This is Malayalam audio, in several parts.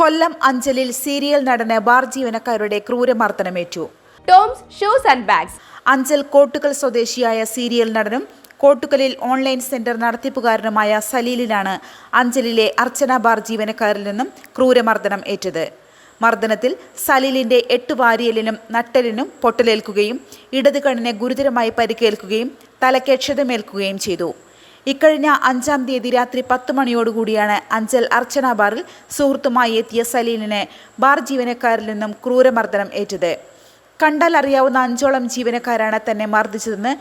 കൊല്ലം അഞ്ചലിൽ സീരിയൽ നടന് ബാർ ജീവനക്കാരുടെ ക്രൂരമർദ്ദനമേറ്റു. Toms shoes and bags. Anchal Kottukal സ്വദേശിയായ സീരിയൽ നടനും കോട്ടുകലിൽ ഓൺലൈൻ സെന്റർ നടത്തിപ്പുകാരനുമായ സലീലിനാണ് അഞ്ചലിലെ അർച്ചന ബാർ ജീവനക്കാരിൽ നിന്നും ക്രൂരമർദ്ദനം ഏറ്റത്. മർദ്ദനത്തിൽ സലീലിന്റെ എട്ട് വാരിയലിനും നട്ടലിനും പൊട്ടലേൽക്കുകയും ഇടതുകണ്ണിനെ ഗുരുതരമായി പരിക്കേൽക്കുകയും തലയ്ക്ക് ക്ഷതമേൽക്കുകയും ചെയ്തു. ഇക്കഴിഞ്ഞ അഞ്ചാം തീയതി രാത്രി പത്ത് മണിയോടുകൂടിയാണ് അഞ്ചൽ അർച്ചന ബാറിൽ സുഹൃത്തുമായി എത്തിയ സലീലിന് ബാർ ജീവനക്കാരിൽ നിന്നും ക്രൂരമർദ്ദനം ഏറ്റത്. കണ്ടാൽ അറിയാവുന്ന അഞ്ചോളം ജീവനക്കാരാണ് തന്നെ മർദ്ദിച്ചതെന്ന്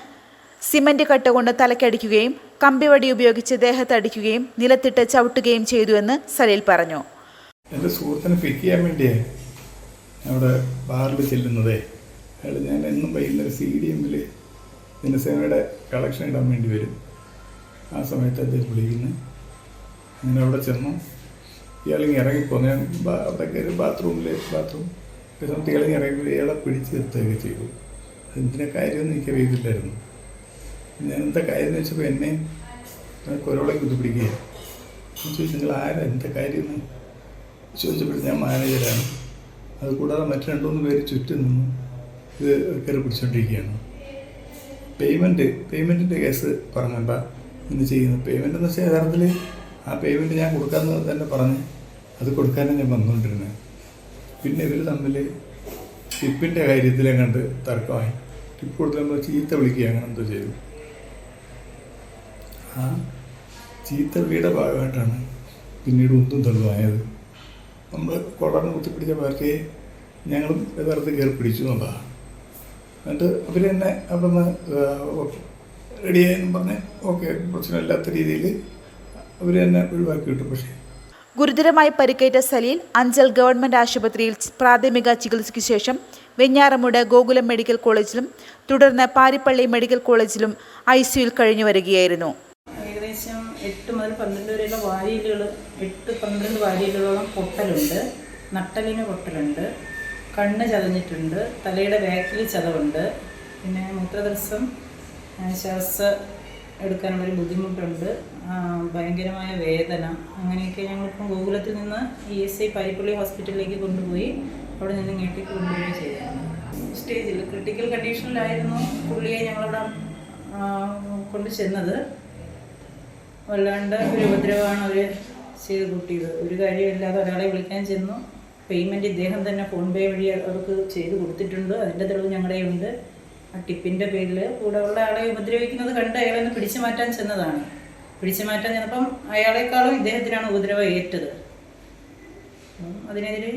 സിമന്റ് കട്ട കൊണ്ട് തലക്കടിക്കുകയും കമ്പിവടി ഉപയോഗിച്ച് ദേഹത്തടിക്കുകയും നിലത്തിട്ട് ചവിട്ടുകയും ചെയ്തുവെന്ന് സലീൽ പറഞ്ഞു. എന്റെ സുഹൃത്തിനെ ഫിറ്റ് ചെയ്യാൻ വേണ്ടിയേ അവിടെ ബാറിൽ ചെല്ലുന്നതേ. അയാൾ ഞാൻ എന്നും വൈകുന്നേരം സി ഡി എമ്മിൽ ദിനസേനയുടെ കളക്ഷൻ ഇടാൻ വേണ്ടി വരും. ആ സമയത്ത് അദ്ദേഹം വിളിക്കുന്നു. അങ്ങനെ അവിടെ ചെന്നു. ഇയാളിങ്ങ് ഇറങ്ങിപ്പോന്നു. ഞാൻ അവിടെ കയറി ബാത്റൂമിൽ ബാത്റൂം. സമയത്ത് ഇയാളിങ്ങി ഇറങ്ങി ഇയാളെ പിടിച്ച് നിർത്തുകയൊക്കെ ചെയ്തു. എന്തിനാ കാര്യമൊന്നും എനിക്കറിയത്തില്ലായിരുന്നു. ഞാൻ എന്താ കാര്യം എന്ന് വെച്ചപ്പോൾ എന്നെ കൊരോളെ കുത്തിപ്പിടിക്കുകയാണ് ചോദിച്ചു നിങ്ങൾ ആരാ? എന്താ കാര്യം എന്ന് ചോദിച്ചപ്പോൾ ഞാൻ മാനേജരാണ്. അതുകൂടാതെ മറ്റു രണ്ടുമൂന്ന് പേര് ചുറ്റും നിന്നു ഇത് കയറി പിടിച്ചുകൊണ്ടിരിക്കുകയാണ് പേയ്മെന്റ് പേയ്മെന്റിന്റെ കേസ് പറഞ്ഞല്ല ഇന്ന് ചെയ്യുന്നത് പേയ്മെന്റ് എന്ന് വെച്ചാൽ യഥാർത്ഥത്തിൽ ആ പേയ്മെന്റ് ഞാൻ കൊടുക്കാമെന്ന് തന്നെ പറഞ്ഞ് അത് കൊടുക്കാനാണ് ഞാൻ വന്നുകൊണ്ടിരുന്നത് പിന്നെ ഇവർ തമ്മിൽ ടിപ്പിന്റെ കാര്യത്തിൽ കണ്ട് തർക്കമായി. ടിപ്പ് കൊടുത്തപ്പോൾ ചീത്ത വിളിക്കുക അങ്ങനെ എന്തോ ചെയ്തു. ആ ചീത്ത വിളിയുടെ ഭാഗമായിട്ടാണ് പിന്നീട് ഒന്നും തെളിവായത്. നമ്മൾ കൊടർന്ന് കുത്തിപ്പിടിച്ച പാർട്ടിയെ ഞങ്ങളും യഥാർത്ഥത്തിൽ കയറി പിടിച്ചു എന്നുള്ളതാണ്. എന്നിട്ട് അവർ തന്നെ അവിടെ നിന്ന് റെഡിയായെന്നും പറഞ്ഞ് ഓക്കെ പ്രശ്നമില്ലാത്ത രീതിയിൽ അവർ തന്നെ ഒഴിവാക്കി കിട്ടും പക്ഷേ ഗുരുതരമായി പരിക്കേറ്റ സലീൽ അഞ്ചൽ ഗവൺമെന്റ് ആശുപത്രിയിൽ പ്രാഥമിക ചികിത്സയ്ക്ക് ശേഷം വെഞ്ഞാറമൂട് ഗോകുലം മെഡിക്കൽ കോളേജിലും തുടർന്ന് പാരിപ്പള്ളി മെഡിക്കൽ കോളേജിലും ഐ സിയുയിൽ കഴിഞ്ഞു വരികയായിരുന്നു. ഏകദേശം എട്ട് മുതൽ പന്ത്രണ്ട് വരെയുള്ള വാരിയലുകൾ എട്ട് പന്ത്രണ്ട് വാരിയലുകളോളം പൊട്ടലുണ്ട്. നട്ടലിന് പൊട്ടലുണ്ട്. കണ്ണ് ചതഞ്ഞിട്ടുണ്ട്. തലയുടെ ബാക്കിൽ ചതവുണ്ട്. പിന്നെ മൂത്രദർശം ആ, എടുക്കാൻ ഒരു ബുദ്ധിമുട്ടുണ്ട്. ഭയങ്കരമായ വേദന. അങ്ങനെയൊക്കെ ഞങ്ങളിപ്പം ഗോകുലത്തിൽ നിന്ന് ഇ എസ് ഐ പാരിപ്പള്ളി ഹോസ്പിറ്റലിലേക്ക് കൊണ്ടുപോയി അവിടെ നിന്ന് ഇങ്ങോട്ടേക്ക് കൊണ്ടുപോവുകയും ചെയ്തു സ്റ്റേജിൽ ക്രിട്ടിക്കൽ കണ്ടീഷനിലായിരുന്നു പുള്ളിയെ ഞങ്ങളവിടെ കൊണ്ട് ചെന്നത്. വല്ലാണ്ട് ഒരു ഉപദ്രവമാണ് അവർ ചെയ്ത് കൂട്ടിയത്. ഒരു കാര്യമില്ലാതെ ഒരാളെ വിളിക്കാൻ ചെന്നു. പേയ്മെന്റ് ഇദ്ദേഹം തന്നെ ഫോൺ പേ വഴി അവർക്ക് ചെയ്ത് കൊടുത്തിട്ടുണ്ട്. അതിന്റെ തെളിവ് ഞങ്ങളുടെ ഉണ്ട് ആ പേരിൽ കൂടെ ഉള്ള ആളെ ഉപദ്രവിക്കുന്നത് കണ്ട് അയാളെ ഒന്ന് പിടിച്ചു മാറ്റാൻ ചെന്നതാണ്. പിടിച്ചു മാറ്റാൻ ചെന്നപ്പം അയാളെക്കാളും ഇദ്ദേഹത്തിനാണ് ഉപദ്രവം ഏറ്റത്. അതിനെതിരെ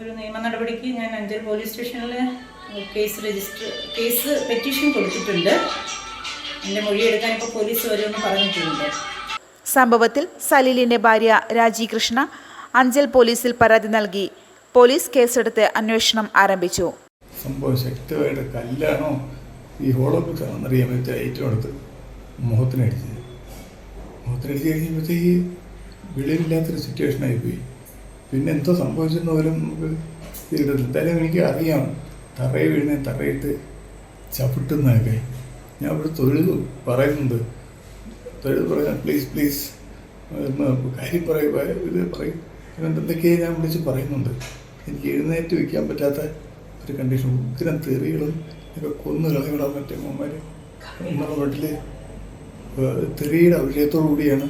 ഒരു നിയമ നടപടിക്ക് ഞാൻ അഞ്ചൽ പോലീസ് സ്റ്റേഷനിൽ കേസ് രജിസ്റ്റർ കേസ് പെറ്റീഷൻ കൊടുത്തിട്ടുണ്ട്. എന്റെ മൊഴിയെടുക്കാൻ ഇപ്പോൾ പോലീസ് വരുമെന്ന് പറഞ്ഞിട്ടുണ്ട്. സംഭവത്തിൽ സലീലിന്റെ ഭാര്യ രാജി കൃഷ്ണ അഞ്ചൽ പോലീസിൽ പരാതി നൽകി. പോലീസ് കേസെടുത്ത് അന്വേഷണം ആരംഭിച്ചു. സംഭവം ശക്തമായിട്ട് കല്ലാണോ ഈ ഹോളോപ്പിച്ചാണോ എന്നറിയാൻ പറ്റിയ ഏറ്റവും അടുത്ത് മുഖത്തിനടിച്ചത് മുഖത്തിനടിച്ച് കഴിഞ്ഞപ്പോഴത്തേക്ക് വെളിയിലില്ലാത്തൊരു സിറ്റുവേഷൻ പോയി പിന്നെ എന്തോ സംഭവിച്ചെന്ന് പോലും നമുക്ക് തീരുന്നില്ല എന്തായാലും എനിക്ക് അറിയാം. തറയിൽ വീഴുന്ന തറയിട്ട് ചവിട്ടുന്നതൊക്കെ. ഞാൻ ഇവിടെ തൊഴിൽ പറയുന്നുണ്ട്. തൊഴിൽ പറയാൻ പ്ലീസ് പ്ലീസ് കാര്യം പറയുക ഇത് പറയും. എന്തൊക്കെയാണ് ഞാൻ വിളിച്ച് പറയുന്നുണ്ട്? എനിക്ക് എഴുന്നേറ്റ് വയ്ക്കാൻ പറ്റാത്ത ഒരു കണ്ടീഷൻ ഉഗ്രം തെറികളും ഒക്കെ കൊന്നു കളയുകളാൻ മറ്റേ അമ്മമാർ നമ്മുടെ വീട്ടിൽ തെറിയുടെ അഭിഷേകത്തോടു കൂടിയാണ്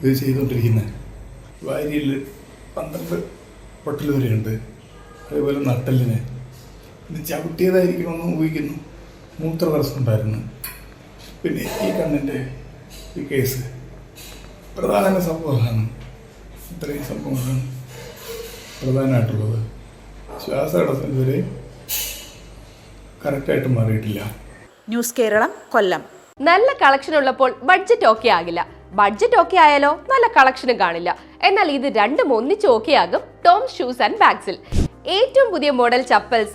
ഇത് ചെയ്തുകൊണ്ടിരിക്കുന്നത്. വാരിയിൽ പന്ത്രണ്ട് പൊട്ടൽ വരെയുണ്ട്. അതേപോലെ നട്ടലിന് ഇത് ചവിട്ടിയതായിരിക്കണമെന്ന് ഊഹിക്കുന്നു. മൂത്രതടസ്സം ഉണ്ടായിരുന്നു പിന്നെ ഈ കണ്ണിന്റെ ഈ കേസ്. പ്രധാന സംഭവമാണ്. ഇത്രയും സംഭവമാണ് പ്രധാനമായിട്ടുള്ളത്. ശ്വാസതടസ്സം ഇതുവരെ കറക്റ്റായിട്ട് മാറിയിട്ടില്ല. ന്യൂസ് കേരളം കൊല്ലം. നല്ല കളക്ഷൻ ഉള്ളപ്പോൾ ബഡ്ജറ്റ് ഓക്കെ ആകില്ല. ബഡ്ജറ്റ് ഓക്കെ ആയാലോ നല്ല കളക്ഷനും കാണില്ല. എന്നാൽ ഇത് രണ്ടും ഒന്നിച്ച് ഓക്കെ ആകും ടോം ഷൂസ് ആൻഡ് ബാഗ്സിൽ ഏറ്റവും പുതിയ model chappals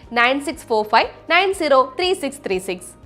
9645